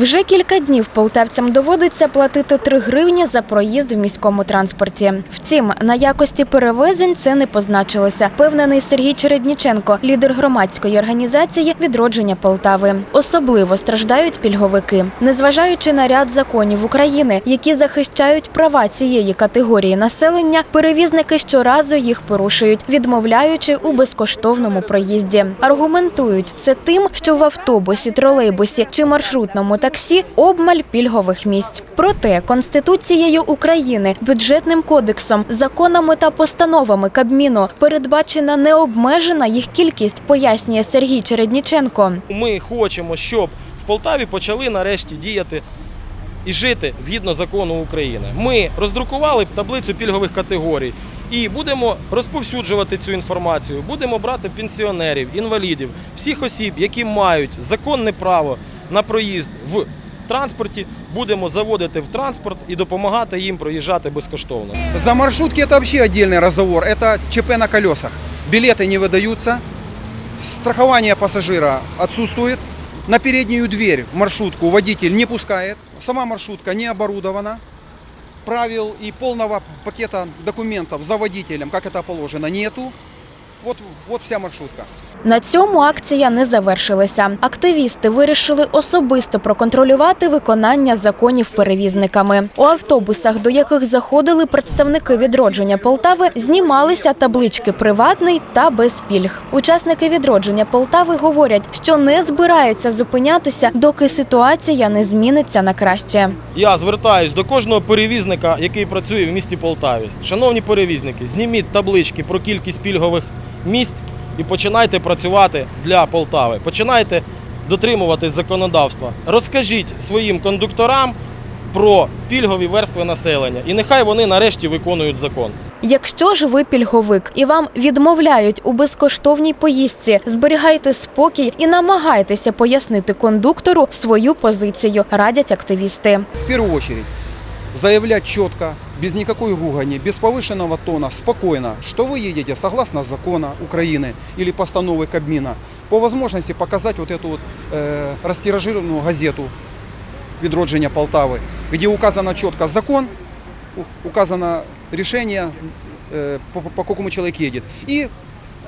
Вже кілька днів полтавцям доводиться платити 3 гривні за проїзд в міському транспорті. Втім, на якості перевезень це не позначилося. Певнений Сергій Чередніченко, лідер громадської організації відродження Полтави. Особливо страждають пільговики, незважаючи на ряд законів України, які захищають права цієї категорії населення. Перевізники щоразу їх порушують, відмовляючи у безкоштовному проїзді. Аргументують це тим, що в автобусі, тролейбусі чи маршрутному таксі обмаль пільгових місць. Проте Конституцією України, бюджетним кодексом, законами та постановами Кабміну передбачена необмежена їх кількість, пояснює Сергій Чередніченко. Ми хочемо, щоб в Полтаві почали нарешті діяти і жити згідно закону України. Ми роздрукували таблицю пільгових категорій і будемо розповсюджувати цю інформацію. Будемо брати пенсіонерів, інвалідів, всіх осіб, які мають законне право на проїзд в транспорті. Будемо заводити в транспорт і допомагати їм проїжджати безкоштовно. За маршрутки это вообще отдельный разговор. Это ЧП на колесах. Билеты не выдаются, страхование пассажира отсутствует. На переднюю дверь в маршрутку водитель не пускает. Сама маршрутка не оборудована. Правил и полного пакета документов за водителем, как это положено, нету. Вот, вот вся маршрутка. На цьому акція не завершилася. Активісти вирішили особисто проконтролювати виконання законів перевізниками. У автобусах, до яких заходили представники відродження Полтави, знімалися таблички приватний та без пільг. Учасники відродження Полтави говорять, що не збираються зупинятися, доки ситуація не зміниться на краще. Я звертаюсь до кожного перевізника, який працює в місті Полтаві. Шановні перевізники, зніміть таблички про кількість пільгових місць і починайте працювати для Полтави. Починайте дотримуватись законодавства. Розкажіть своїм кондукторам про пільгові верстви населення, і нехай вони нарешті виконують закон. Якщо ж ви пільговик і вам відмовляють у безкоштовній поїздці, зберігайте спокій і намагайтеся пояснити кондуктору свою позицію, радять активісти. В первую очередь заявлять четко, без никакой ругани, без повышенного тона, спокойно, что вы едете согласно закона Украины или постановы Кабмина. По возможности показать вот эту вот э, растиражированную газету «Відродження Полтавы», где указано четко закон, у- указано решение, э, по, по какому человек едет. И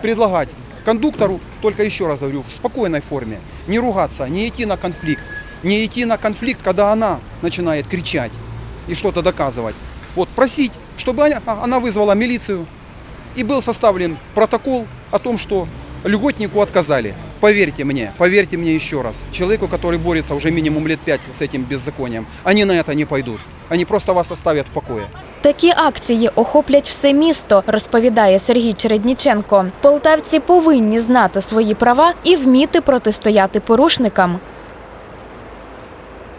предлагать кондуктору, только еще раз говорю, в спокойной форме, не ругаться, не идти на конфликт, не идти на конфликт, когда она начинает кричать и что-то доказывать. Вот просить, чтобы она, а, она вызвала милицию и был составлен протокол о том, что льготнику отказали. Поверьте мне, поверьте мне еще раз, человеку, который борется уже минимум лет пять с этим беззаконием, они на это не пойдут. Они просто вас оставят в покое. Такі акції охоплять все місто, розповідає Сергій Чередніченко. Полтавці повинні знати свої права і вміти протистояти порушникам.